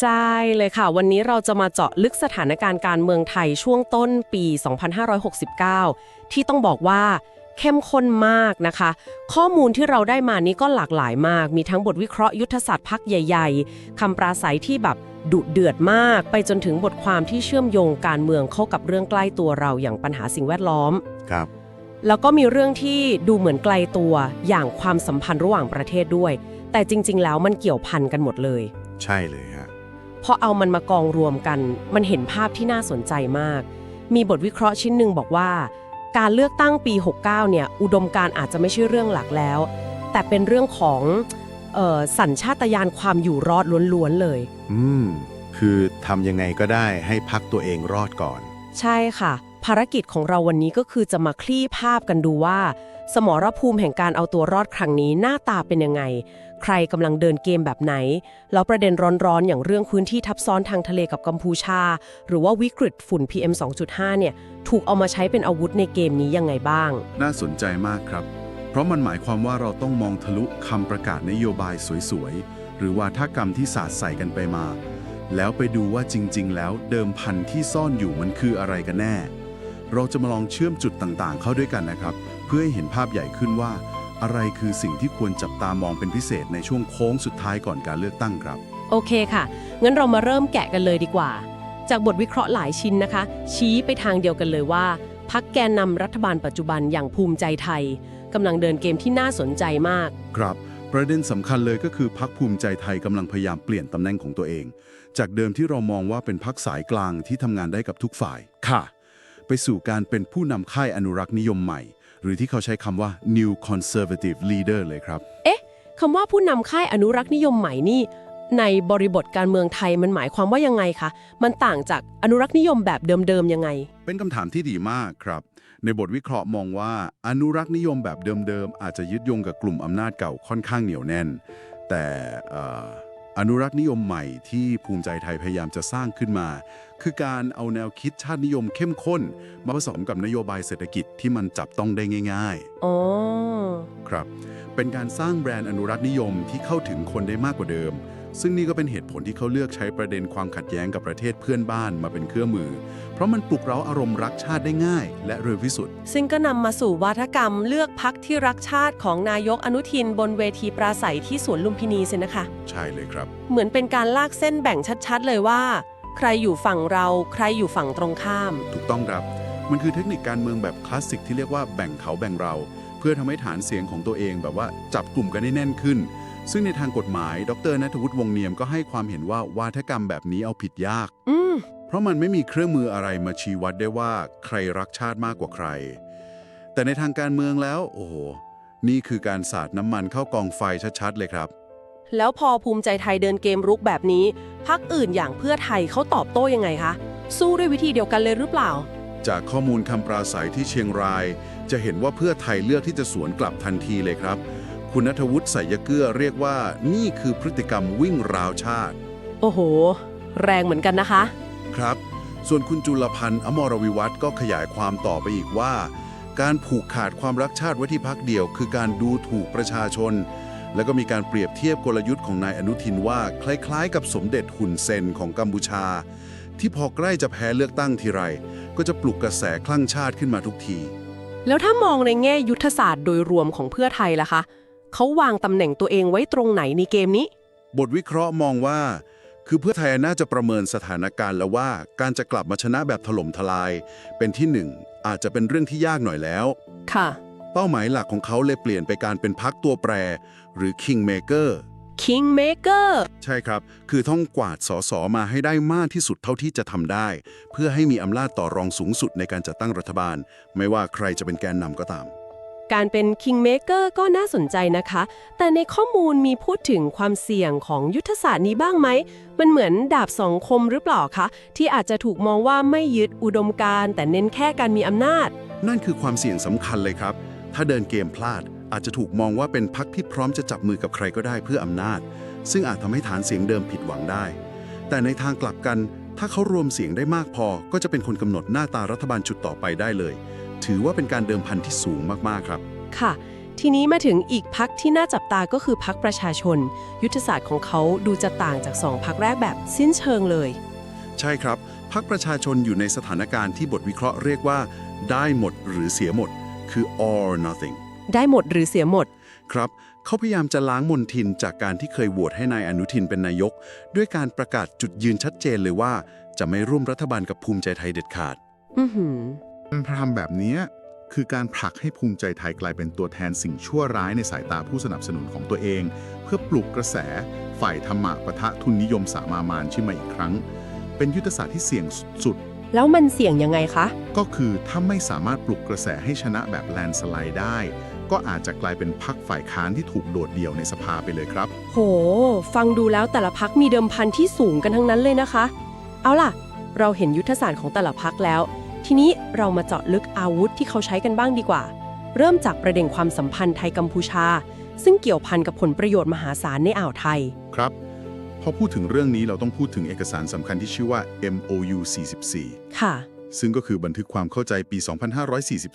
ใช่เลยค่ะ วันนี้เราจะมาเจาะลึกสถานการณ์การเมืองไทยช่วงต้นปี 2569 ที่ต้องบอกว่าเข้มข้นมากนะคะ ข้อมูลที่เราได้มานี้ก็หลากหลายมาก มีทั้งบทวิเคราะห์ยุทธศาสตร์พักใหญ่ ๆคำปราศัยที่แบบดุเดือดมาก ไปจนถึงบทความที่เชื่อมโยงการเมืองเข้ากับเรื่องใกล้ตัวเราอย่างปัญหาสิ่งแวดล้อม ครับ แล้วก็มีเรื่องที่ดูเหมือนไกลตัวอย่างความสัมพันธ์ระหว่างประเทศด้วย แต่จริง ๆ แล้วมันเกี่ยวพันกันหมดเลย ใช่เลยฮะ พอเอามันมากองรวมกัน มันเห็นภาพที่น่าสนใจมาก มีบทวิเคราะห์ชิ้นหนึ่งบอกว่า การเลือกตั้งปี 69 เนี่ย อุดมการณ์อาจจะไม่ใช่เรื่องหลักแล้ว แต่เป็นเรื่องของเออสัญชาตญาณความอยู่รอดล้วนๆเลย อืม คือทำยังไงก็ได้ให้พักตัวเองรอดก่อน ใช่ค่ะ ภารกิจของเราวันนี้ก็คือจะมาคลี่ภาพกันดูว่า สมรภูมิแห่งการเอาตัวรอดครั้งนี้หน้าตาเป็นยังไง ใครกำลังเดินเกมแบบไหน แล้วประเด็นร้อนๆ อย่างเรื่องพื้นที่ทับซ้อนทางทะเลกับกัมพูชา หรือว่าวิกฤตฝุ่น PM 2.5 เนี่ย ถูกเอามาใช้เป็นอาวุธในเกมนี้ยังไงบ้าง น่าสนใจมากครับ เพราะมันหมายความว่าเราต้องมองทะลุคำประกาศนโยบายสวยๆ หรือว่าท่ากรรมที่สาดใส่กันไปมา แล้วไปดูว่าจริง ๆ แล้วเดิมพันที่ซ่อนอยู่มันคืออะไรกันแน่ เราจะมาลองเชื่อมจุดต่างๆ เข้าด้วยกันนะครับ พื่อให้เห็นภาพใหญ่ขึ้นว่า อะไรคือสิ่งที่ควรจับตามองเป็นพิเศษในช่วงโค้งสุดท้ายก่อนการเลือกตั้งครับ โอเคค่ะ งั้นเรามาเริ่มแกะกันเลยดีกว่า จากบทวิเคราะห์หลายชิ้นนะคะ ชี้ไปทางเดียวกันเลยว่าพักแกนนำรัฐบาลปัจจุบันอย่างภูมิใจไทยกำลังเดินเกมที่น่าสนใจมาก ครับ ประเด็นสำคัญเลยก็คือพักภูมิใจไทยกำลังพยายามเปลี่ยนตำแหน่งของตัวเอง จากเดิมที่เรามองว่าเป็นพักสายกลางที่ทำงานได้กับทุกฝ่าย ค่ะ ไปสู่การเป็นผู้นำค่ายอนุรักษ์นิยมใหม่ หรือที่เขาใช้คำว่า new conservative leader เลยครับ เอ๊ะคำว่าผู้นำค่ายอนุรักษ์นิยมใหม่นี่ ในบริบทการเมืองไทยมันหมายความว่ายังไงคะ มันต่างจากอนุรักษ์นิยมแบบเดิมๆยังไง เป็นคำถามที่ดีมากครับ ในบทวิเคราะห์มองว่าอนุรักษ์นิยมแบบเดิมๆอาจจะยึดโยงกับกลุ่มอำนาจเก่าค่อนข้างเหนียวแน่น แต่เอ่อ อนุรักษ์นิยมใหม่ที่ภูมิใจไทยพยายามจะสร้างขึ้นมา คือการเอาแนวคิดชาตินิยมเข้มข้น มาผสมกับนโยบายเศรษฐกิจที่มันจับต้องได้ง่ายอ๋อๆครับ เป็นการสร้างแบรนด์อนุรักษ์นิยมที่เข้าถึงคนได้มากกว่าเดิม ซึ่งนี่ก็เป็นเหตุผลที่เขาเลือกใช้ประเด็นความขัดแย้งกับประเทศเพื่อนบ้านมาเป็นเครื่องมือ เพราะมันปลุกเร้าอารมณ์รักชาติได้ง่าย และเร็วที่สุด ซึ่งก็นำมาสู่วาทกรรมเลือกพักที่รักชาติของนายกอนุทินบนเวทีปราศัยที่สวนลุมพินีสินะคะ ใช่เลยครับ เหมือนเป็นการลากเส้นแบ่งชัดๆ เลยว่า ใครอยู่ฝั่งเราใครอยู่ฝั่งตรงข้าม ถูกต้องครับมันคือเทคนิคการเมืองแบบคลาสสิกที่เรียกว่าแบ่งเขาแบ่งเรา เพื่อทำให้ฐานเสียงของตัวเองแบบว่าจับกลุ่มกันได้แน่นขึ้น ซึ่งในทางกฎหมาย ดรนัทวุฒิวงศ์เนียมก็ให้ความเห็นว่าวาทกรรมแบบนี้เอาผิดยาก อืม เพราะมันไม่มีเครื่องมืออะไรมาชี้วัดได้ว่าใครรักชาติมากกว่าใคร แต่ในทางการเมืองแล้ว โอ้โห นี่คือการสาดน้ำมันเข้ากองไฟชัดๆ เลยครับ แล้วพอภูมิใจไทยเดินเกมรุกแบบนี้ พักอื่นอย่างเพื่อไทยเขาตอบโต้ยังไงคะ สู้ด้วยวิธีเดียวกันเลยหรือเปล่า จากข้อมูลคำปราศัยที่เชียงราย จะเห็นว่าเพื่อไทยเลือกที่จะสวนกลับทันทีเลยครับ คุณนัทวุฒิใส่ยเกื้อเรียกว่านี่คือพฤติกรรมวิ่งราวชาติ โอ้โห แรงเหมือนกันนะคะ ครับ ส่วนคุณจุลพันธ์อมรวิวัฒน์ก็ขยายความต่อไปอีกว่า การผูกขาดความรักชาติไว้ที่พักเดียว คือการดูถูกประชาชน แล้วก็มีการเปรียบเทียบกลยุทธ์ของนายอนุทินว่า คล้ายๆ กับสมเด็จหุ่นเซนของกัมพูชา ที่พอใกล้จะแพ้เลือกตั้งทีไร ก็จะปลุกกระแสคลั่งชาติขึ้นมาทุกที แล้วถ้ามองในแง่ยุทธศาสตร์โดยรวมของเพื่อไทยล่ะคะ เขาวางตำแหน่งตัวเองไว้ตรงไหนในเกมนี้ บทวิเคราะห์มองว่า คือเพื่อไทยน่าจะประเมินสถานการณ์แล้วว่า การจะกลับมาชนะแบบถล่มทลาย เป็นที่หนึ่งอาจจะเป็นเรื่องที่ยากหน่อยแล้ว ค่ะ เป้าหมายหลักของเขาเลยเปลี่ยนไปการเป็นพักตัวแปร หรือ Kingmaker Kingmaker ใช่ครับ คือต้องกวาดสอสอมาให้ได้มากที่สุดเท่าที่จะทำได้ เพื่อให้มีอำนาจต่อรองสูงสุดในการจัดตั้งรัฐบาล ไม่ว่าใครจะเป็นแกนนำก็ตาม การเป็น Kingmaker ก็น่าสนใจนะคะ แต่ในข้อมูลมีพูดถึงความเสี่ยงของยุทธศาสตร์นี้บ้างไหม มันเหมือนดาบสองคมหรือเปล่าคะ ที่อาจจะถูกมองว่าไม่ยึดอุดมการแต่เน้นแค่การมีอำนาจ นั่นคือความเสี่ยงสำคัญเลยครับ ถ้าเดินเกมพลาด อาจจะถูกมองว่าเป็นพักที่พร้อมจะจับมือกับใครก็ได้เพื่ออำนาจ ซึ่งอาจทำให้ฐานเสียงเดิมผิดหวังได้ แต่ในทางกลับกัน ถ้าเขารวมเสียงได้มากพอ ก็จะเป็นคนกำหนดหน้าตารัฐบาลชุดต่อไปได้เลย ถือว่าเป็นการเดิมพันที่สูงมากๆครับ ค่ะ ทีนี้มาถึงอีกพักที่น่าจับตาก็คือพักประชาชน ยุทธศาสตร์ของเขาดูจะต่างจากสองพักแรกแบบสิ้นเชิงเลย ใช่ครับพรรคประชาชนอยู่ในสถานการณ์ที่บทวิเคราะห์เรียกว่า ได้หมดหรือเสียหมด คือ all or nothing ได้หมดหรือเสียหมด ครับ เขาพยายามจะล้างมนทินจากการที่เคยโหวตให้นายอนุทินเป็นนายก ด้วยการประกาศจุดยืนชัดเจนเลยว่า จะไม่ร่วมรัฐบาลกับภูมิใจไทยเด็ดขาด อือหือ การทำแบบเนี้ยคือการผลักให้ภูมิใจไทยกลายเป็นตัวแทนสิ่งชั่วร้ายในสายตาผู้สนับสนุนของตัวเอง เพื่อปลุกกระแส ฝ่ายธรรมะปะทะทุนนิยมสามามานขึ้นมาอีกครั้ง เป็นยุทธศาสตร์ที่เสี่ยงสุดแล้วมันเสี่ยงยังไงคะๆก็คือถ้าไม่สามารถปลุกกระแสให้ชนะแบบแลนด์สไลด์ได้ ก็อาจจะกลายเป็นพรรคฝ่ายค้านที่ถูกโดดเดี่ยวในสภาไปเลยครับ โห ฟังดูแล้วแต่ละพักมีเดิมพันที่สูงกันทั้งนั้นเลยนะคะ เอาล่ะ เราเห็นยุทธศาสตร์ของแต่ละพักแล้ว ทีนี้เรามาเจาะลึกอาวุธที่เขาใช้กันบ้างดีกว่า เริ่มจากประเด็นความสัมพันธ์ไทยกัมพูชา ซึ่งเกี่ยวพันกับผลประโยชน์มหาศาลในอ่าวไทย ครับ พอพูดถึงเรื่องนี้เราต้องพูดถึงเอกสารสำคัญที่ชื่อว่า MOU 44 ค่ะ ซึ่งก็คือบันทึกความเข้าใจปี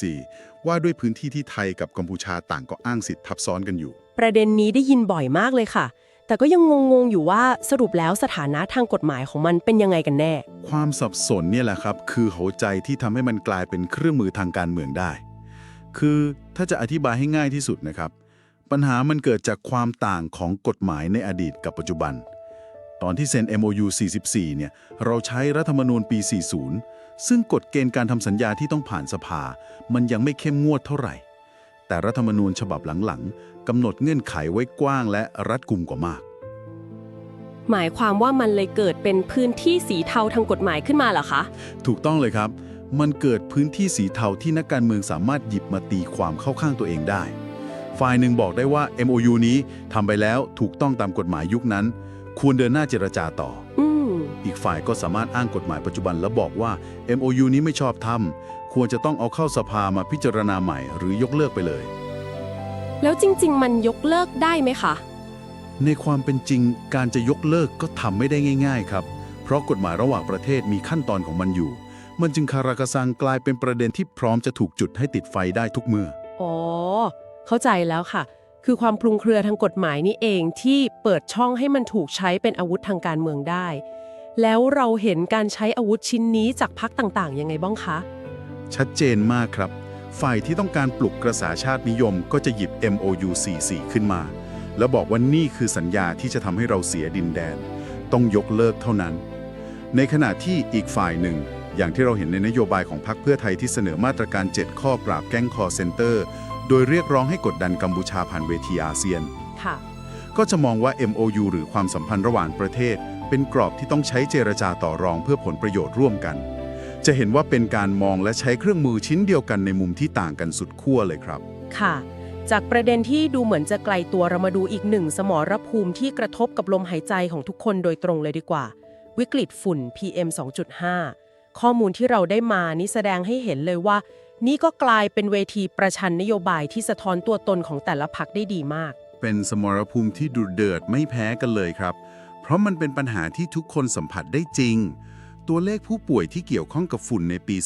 2544 ว่าด้วยพื้นที่ที่ไทยกับกัมพูชาต่างก็อ้างสิทธิ์ทับซ้อนกันอยู่ ประเด็นนี้ได้ยินบ่อยมากเลยค่ะ แต่ก็ยังงงๆอยู่ว่าสรุปแล้วสถานะทางกฎหมายของมันเป็นยังไงกันแน่ ความสับสนเนี่ยแหละครับ คือหัวใจที่ทำให้มันกลายเป็นเครื่องมือทางการเมืองได้ คือถ้าจะอธิบายให้ง่ายที่สุดนะครับ ปัญหามันเกิดจากความต่างของกฎหมายในอดีตกับปัจจุบัน ตอนที่เซ็น MOU 44 เนี่ยเราใช้รัฐธรรมนูญปี 40 ซึ่งกฎเกณฑ์การทำสัญญาที่ต้องผ่านสภา มันยังไม่เข้มงวดเท่าไหร่ แต่รัฐธรรมนูญฉบับหลังๆกำหนดเงื่อนไขไว้กว้างและรัดกุมกว่ามาก หมายความว่ามันเลยเกิดเป็นพื้นที่สีเทาทางกฎหมายขึ้นมาเหรอคะ ถูกต้องเลยครับ มันเกิดพื้นที่สีเทาที่นักการเมืองสามารถหยิบมาตีความเข้าข้างตัวเองได้ ฝ่ายหนึ่งบอกได้ว่า MOU นี้ทำไปแล้วถูกต้องตามกฎหมายยุคนั้น ควรเดินหน้าเจรจาต่อ อืม อีกฝ่ายก็สามารถอ้างกฎหมายปัจจุบันแล้วบอกว่า MOU นี้ไม่ชอบทำ ควรจะต้องเอาเข้าสภามาพิจารณาใหม่ หรือยกเลิกไปเลย แล้วจริง ๆ มันยกเลิกได้ไหมคะ ในความเป็นจริงการจะยกเลิกก็ทำไม่ได้ง่าย ๆ ครับ เพราะกฎหมายระหว่างประเทศมีขั้นตอนของมันอยู่ มันจึงคารากะซังกลายเป็นประเด็นที่พร้อมจะถูกจุดให้ติดไฟได้ทุกเมื่อ อ๋อ เข้าใจแล้วค่ะ คือความคลุมเครือทางกฎหมายนี่เองที่เปิดช่องให้มันถูกใช้เป็นอาวุธทางการเมืองได้ แล้วเราเห็นการใช้อาวุธชิ้นนี้จากพรรคต่างๆยังไงบ้างคะ ชัดเจนมากครับ ฝ่ายที่ต้องการปลุกกระแสชาตินิยมก็จะหยิบ MOU 44 ขึ้นมา แล้วบอกว่านี่คือสัญญาที่จะทำให้เราเสียดินแดน ต้องยกเลิกเท่านั้น ในขณะที่อีกฝ่ายหนึ่ง อย่างที่เราเห็นในนโยบายของพรรคเพื่อไทยที่เสนอมาตรการ 7 ข้อปราบแก๊งคอร์เซนเตอร์ โดยเรียกร้องให้กดดันกัมพูชาผ่านเวทีอาเซียนค่ะก็จะมองว่า MOU หรือความสัมพันธ์ระหว่างประเทศ เป็นกรอบที่ต้องใช้เจรจาต่อรองเพื่อผลประโยชน์ร่วมกัน จะเห็นว่าเป็นการมองและใช้เครื่องมือชิ้นเดียวกันในมุมที่ต่างกันสุดขั้วเลยครับ ค่ะ จากประเด็นที่ดูเหมือนจะไกลตัวเรามาดูอีกหนึ่งสมรภูมิที่กระทบกับลมหายใจของทุกคนโดยตรงเลยดีกว่า วิกฤตฝุ่น PM 2.5 ข้อมูลที่เราได้มานี่แสดงให้เห็นเลยว่า นี่ก็กลายเป็นเวทีประชันนโยบายที่สะท้อนตัวตนของแต่ละพักได้ดีมาก เป็นสมรภูมิที่ดุเดือดไม่แพ้กันเลยครับ เพราะมันเป็นปัญหาที่ทุกคนสัมผัสได้จริง ตัวเลขผู้ป่วยที่เกี่ยวข้องกับฝุ่นในปี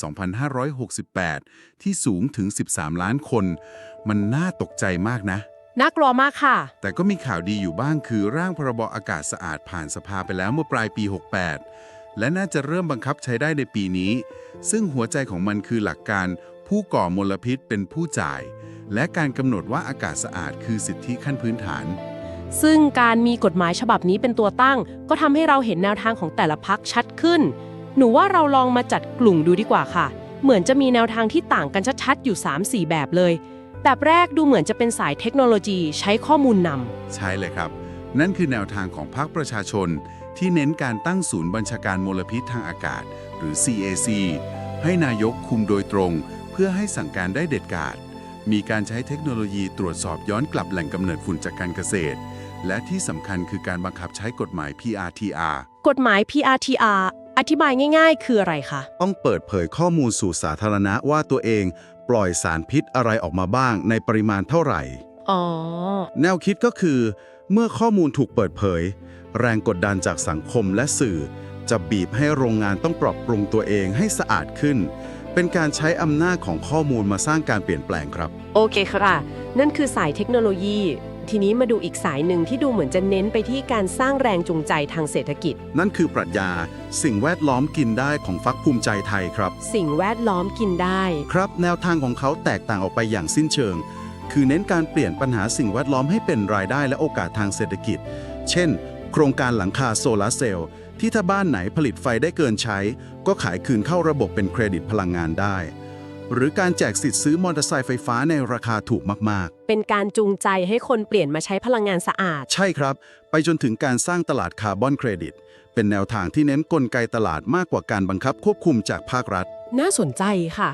2568 ที่สูงถึง 13 ล้านคน มันน่าตกใจมากนะ น่ากลัวมากค่ะ แต่ก็มีข่าวดีอยู่บ้างคือร่างพรบอากาศสะอาดผ่านสภาไปแล้วเมื่อปลายปี 68 และน่าจะเริ่มบังคับใช้ได้ในปีนี้ ซึ่งหัวใจของมันคือหลักการผู้ก่อมลพิษเป็นผู้จ่าย และการกำหนดว่าอากาศสะอาดคือสิทธิขั้นพื้นฐาน ซึ่งการมีกฎหมายฉบับนี้เป็นตัวตั้ง ก็ทำให้เราเห็นแนวทางของแต่ละพักชัดขึ้น หนูว่าเราลองมาจัดกลุ่มดูดีกว่าค่ะ เหมือนจะมีแนวทางที่ต่างกันชัดๆ อยู่ 3-4 แบบเลย แบบแรกดูเหมือนจะเป็นสายเทคโนโลยีใช้ข้อมูลนำ ใช่เลยครับ นั่นคือแนวทางของพรรคประชาชน ที่เน้นการตั้งศูนย์บัญชาการมลพิษทางอากาศ หรือ CAC ให้นายกคุมโดยตรง เพื่อให้สั่งการได้เด็ดขาดมีการใช้เทคโนโลยีตรวจสอบย้อนกลับแหล่งกำเนิดฝุ่นจากการเกษตร และที่สำคัญคือการบังคับใช้กฎหมาย PRTR กฎหมาย PRTR อธิบายง่าย ๆ คืออะไรคะ ต้องเปิดเผยข้อมูลสู่สาธารณะว่าตัวเอง ปล่อยสารพิษอะไรออกมาบ้างในปริมาณเท่าไหร่ อ๋อ แนวคิดก็คือ เมื่อข้อมูลถูกเปิดเผย แรงกดดันจากสังคมและสื่อ จะบีบให้โรงงานต้องปรับปรุงตัวเองให้สะอาดขึ้น เป็นการใช้อำนาจของข้อมูลมาสร้างการเปลี่ยนแปลงครับ โอเคค่ะ นั่นคือสายเทคโนโลยี ทีนี้มาดูอีกสายหนึ่งที่ดูเหมือนจะเน้นไปที่การสร้างแรงจูงใจทางเศรษฐกิจ นั่นคือปรัชญา สิ่งแวดล้อมกินได้ของฟักภูมิใจไทยครับ สิ่งแวดล้อมกินได้ ครับ แนวทางของเขาแตกต่างออกไปอย่างสิ้นเชิง คือเน้นการเปลี่ยนปัญหาสิ่งแวดล้อมให้เป็นรายได้และโอกาสทางเศรษฐกิจ เช่น โครงการหลังคาโซลาร์เซลล์ที่ถ้าบ้านไหนผลิตไฟได้เกินใช้ ก็ขายคืนเข้าระบบเป็นเครดิตพลังงานได้ หรือการแจกสิทธิ์ซื้อมอเตอร์ไซค์ไฟฟ้าในราคาถูกมากเป็นการจูงใจให้คนเปลี่ยนมาใช้พลังงานสะอาด ๆ ใช่ครับ ไปจนถึงการสร้างตลาดคาร์บอนเครดิต เป็นแนวทางที่เน้นกลไกตลาดมากกว่าการบังคับควบคุมจากภาครัฐ น่าสนใจค่ะ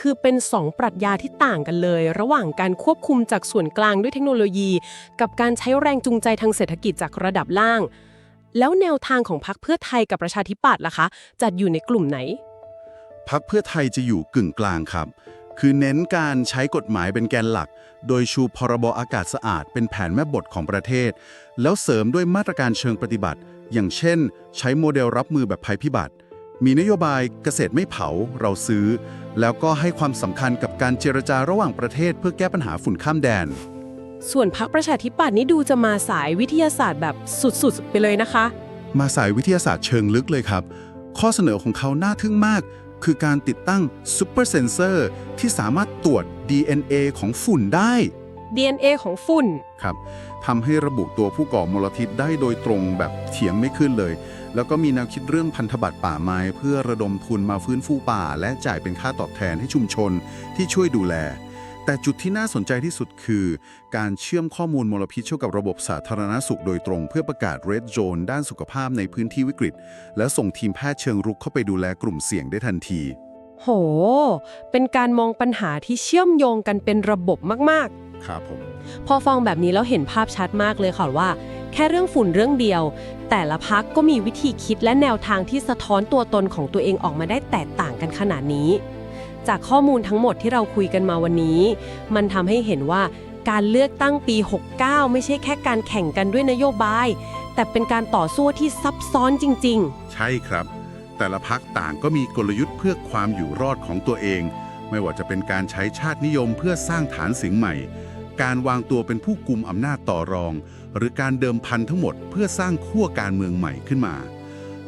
คือเป็นสองปรัชญาที่ต่างกันเลย ระหว่างการควบคุมจากส่วนกลางด้วยเทคโนโลยี กับการใช้แรงจูงใจทางเศรษฐกิจจากระดับล่าง แล้วแนวทางของพรรคเพื่อไทยกับประชาธิปัตย์ล่ะคะ จัดอยู่ในกลุ่มไหน พักเพื่อไทยจะอยู่กึ่งกลางครับ คือเน้นการใช้กฎหมายเป็นแกนหลัก โดยชูพรบอากาศสะอาดเป็นแผนแม่บทของประเทศ แล้วเสริมด้วยมาตรการเชิงปฏิบัติ อย่างเช่น ใช้โมเดลรับมือแบบภัยพิบัติ มีนโยบายเกษตรไม่เผาเราซื้อ แล้วก็ให้ความสำคัญกับการเจรจาระหว่างประเทศ เพื่อแก้ปัญหาฝุ่นข้ามแดน ส่วนพรรคประชาธิปัตย์นี่ดูจะมาสายวิทยาศาสตร์แบบสุดๆ ไปเลยนะคะ มาสายวิทยาศาสตร์เชิงลึกเลยครับ ข้อเสนอของเขาน่าทึ่งมาก คือการติดตั้งซูเปอร์เซนเซอร์ที่สามารถตรวจ DNA ของฝุ่นได้ DNA ของฝุ่น ครับทำให้ระบุตัวผู้ก่อมลพิษได้โดยตรงแบบเถียงไม่ขึ้นเลย แล้วก็มีแนวคิดเรื่องพันธบัตรป่าไม้เพื่อระดมทุนมาฟื้นฟูป่า และจ่ายเป็นค่าตอบแทนให้ชุมชนที่ช่วยดูแล แต่จุดที่น่าสนใจที่สุดคือ การเชื่อมข้อมูลมลพิษเข้ากับระบบสาธารณสุขโดยตรงเพื่อประกาศ Red Zone ด้านสุขภาพในพื้นที่วิกฤต และส่งทีมแพทย์เชิงรุกเข้าไปดูแลกลุ่มเสี่ยงได้ทันที โห เป็นการมองปัญหาที่เชื่อมโยงกันเป็นระบบมากครับผมๆพอฟังแบบนี้แล้วเห็นภาพชัดมากเลยค่ะว่า แค่เรื่องฝุ่นเรื่องเดียว แต่ละพักก็มีวิธีคิดและแนวทางที่สะท้อนตัวตนของตัวเองออกมาได้แตกต่างกันขนาดนี้ จากข้อมูลทั้งหมดที่เราคุยกันมาวันนี้ มันทำให้เห็นว่าการเลือกตั้งปี 69 ไม่ใช่แค่การแข่งกันด้วยนโยบาย แต่เป็นการต่อสู้ที่ซับซ้อนจริงๆใช่ครับ แต่ละพักต่างก็มีกลยุทธ์เพื่อความอยู่รอดของตัวเอง ไม่ว่าจะเป็นการใช้ชาตินิยมเพื่อสร้างฐานเสียงใหม่ การวางตัวเป็นผู้กุมอำนาจต่อรอง หรือการเดิมพันทั้งหมดเพื่อสร้างขั้วการเมืองใหม่ขึ้นมา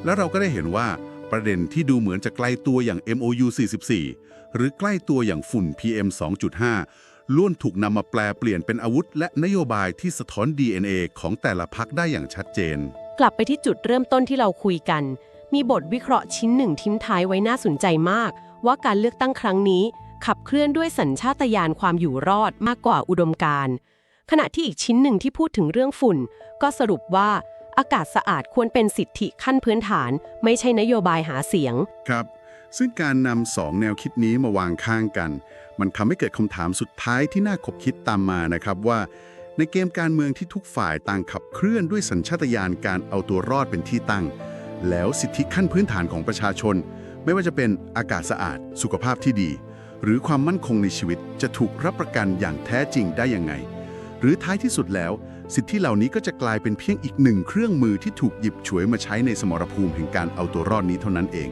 แล้วเราก็ได้เห็นว่าประเด็นที่ดูเหมือนจะไกลตัวอย่าง MOU 44 หรือใกล้ตัวอย่างฝุ่น PM 2.5 ล้วนถูกนำมาแปลเปลี่ยนเป็นอาวุธ และนโยบายที่สะท้อน DNA ของแต่ละพักได้อย่างชัดเจน กลับไปที่จุดเริ่มต้นที่เราคุยกัน มีบทวิเคราะห์ชิ้นหนึ่งทิ้มท้ายไว้น่าสนใจมาก ว่าการเลือกตั้งครั้งนี้ ขับเคลื่อนด้วยสัญชาตญาณความอยู่รอดมากกว่าอุดมการณ์ขณะที่อีกชิ้นหนึ่งที่พูดถึงเรื่องฝุ่น ก็สรุปว่าอากาศสะอาดควรเป็นสิทธิขั้นพื้นฐาน ไม่ใช่นโยบายหาเสียง ครับ ซึ่งการนำสองแนวคิดนี้มาวางข้างกัน มันทำให้เกิดคำถามสุดท้ายที่น่าคบคิดตามมานะครับว่า ในเกมการเมืองที่ทุกฝ่ายต่างขับเคลื่อนด้วยสัญชาตญาณการเอาตัวรอดเป็นที่ตั้ง แล้วสิทธิขั้นพื้นฐานของประชาชน ไม่ว่าจะเป็นอากาศสะอาด สุขภาพที่ดี หรือความมั่นคงในชีวิตจะถูกรับประกันอย่างแท้จริงได้ยังไง หรือท้ายที่สุดแล้ว สิทธิเหล่านี้ก็จะกลายเป็นเพียงอีกหนึ่งเครื่องมือที่ถูกหยิบฉวยมาใช้ในสมรภูมิแห่งการเอาตัวรอดนี้เท่านั้นเอง